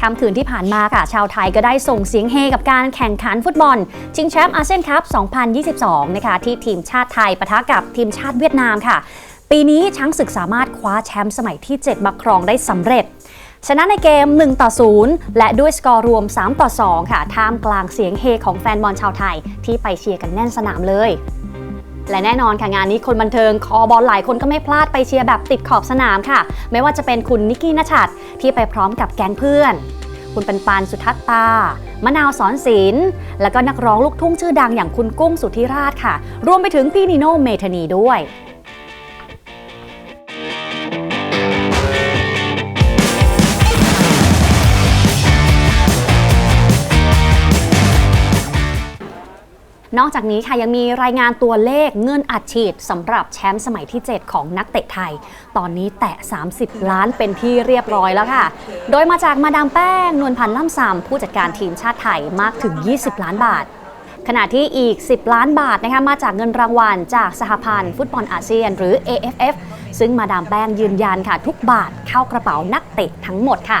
ค่ำคืนที่ผ่านมาค่ะ ชาวไทยก็ได้ส่งเสียงเฮกับการแข่งขันฟุตบอล ชิงแชมป์อาเซียนคัพ 2022 นะคะ ที่ทีมชาติไทยปะทะกับทีมชาติเวียดนามค่ะ ปีนี้ช้างศึกสามารถคว้าแชมป์สมัยที่ 7 มาครองได้สำเร็จชนะในเกม 1 ต่อ 0 และด้วยสกอร์รวม 3 ต่อ 2 ค่ะ ท่ามกลางเสียงเฮของแฟนบอลชาวไทยที่ไปเชียร์กันแน่นสนามเลย และแน่นอนค่ะงานนี้คนบันเทิงคอบอลหลายคนก็ไม่พลาดไปเชียร์แบบติดขอบสนามค่ะ ไม่ว่าจะเป็นคุณนิกกี้นชัดที่ไปพร้อมกับแก๊งเพื่อน คุณเป็นปานสุทัศตามะนาวสอนศิลป์แล้วก็นักร้องลูกทุ่งชื่อดังอย่างคุณกุ้งสุธิราชค่ะ รวมไปถึงพี่นิโน่เมธานีด้วย นอกจากนี้ค่ะยังมีรายงานตัวเลขเงินอัดฉีดสำหรับแชมป์สมัยที่ 7 ของนักเตะไทย ตอนนี้แตะ 30 ล้านเป็นที่เรียบร้อยแล้วค่ะ โดยมาจากมาดามแป้ง นวลพันธ์ล่ำซำผู้จัดการทีมชาติไทยมากถึง 20 ล้านบาท ขณะที่อีก 10 ล้านบาทนะคะมาจากเงินรางวัลจากสหพันธ์ฟุตบอลอาเซียน หรือ AFF ซึ่งมาดามแป้งยืนยันค่ะ ทุกบาทเข้ากระเป๋านักเตะทั้งหมดค่ะ